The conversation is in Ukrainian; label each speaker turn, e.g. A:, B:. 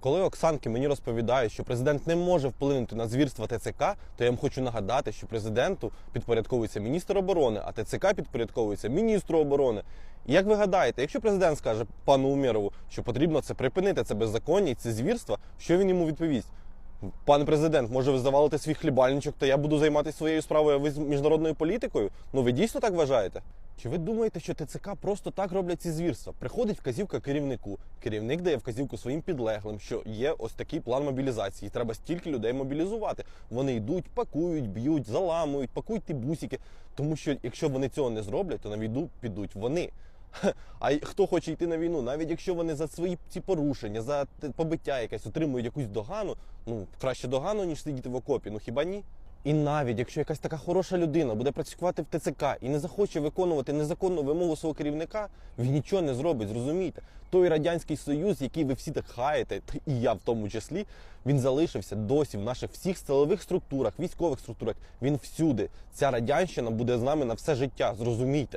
A: Коли Оксанки мені розповідають, що президент не може вплинути на звірства ТЦК, то я вам хочу нагадати, що президенту підпорядковується міністр оборони, а ТЦК підпорядковується міністру оборони. І як ви гадаєте, якщо президент скаже пану Умєрову, що потрібно це припинити, це беззаконня і це звірства, що він йому відповість? Пане президент, може ви завалите свій хлібальничок, то я буду займатися своєю справою, а з міжнародною політикою? Ну ви дійсно так вважаєте? Чи ви думаєте, що ТЦК просто так роблять ці звірства? Приходить вказівка керівнику, керівник дає вказівку своїм підлеглим, що є ось такий план мобілізації. Треба стільки людей мобілізувати. Вони йдуть, пакують, б'ють, заламують, пакують ті бусики. Тому що якщо вони цього не зроблять, то на війну підуть вони. А хто хоче йти на війну, навіть якщо вони за свої ці порушення, за побиття якесь отримують якусь догану, ну краще догану, ніж сидіти в окопі. Ну хіба ні? І навіть якщо якась така хороша людина буде працювати в ТЦК і не захоче виконувати незаконну вимогу свого керівника, він нічого не зробить. Зрозумійте, той радянський союз, який ви всі так хаєте, і я в тому числі, він залишився досі в наших всіх силових структурах, військових структурах. Він всюди. Ця радянщина буде з нами на все життя. Зрозумійте.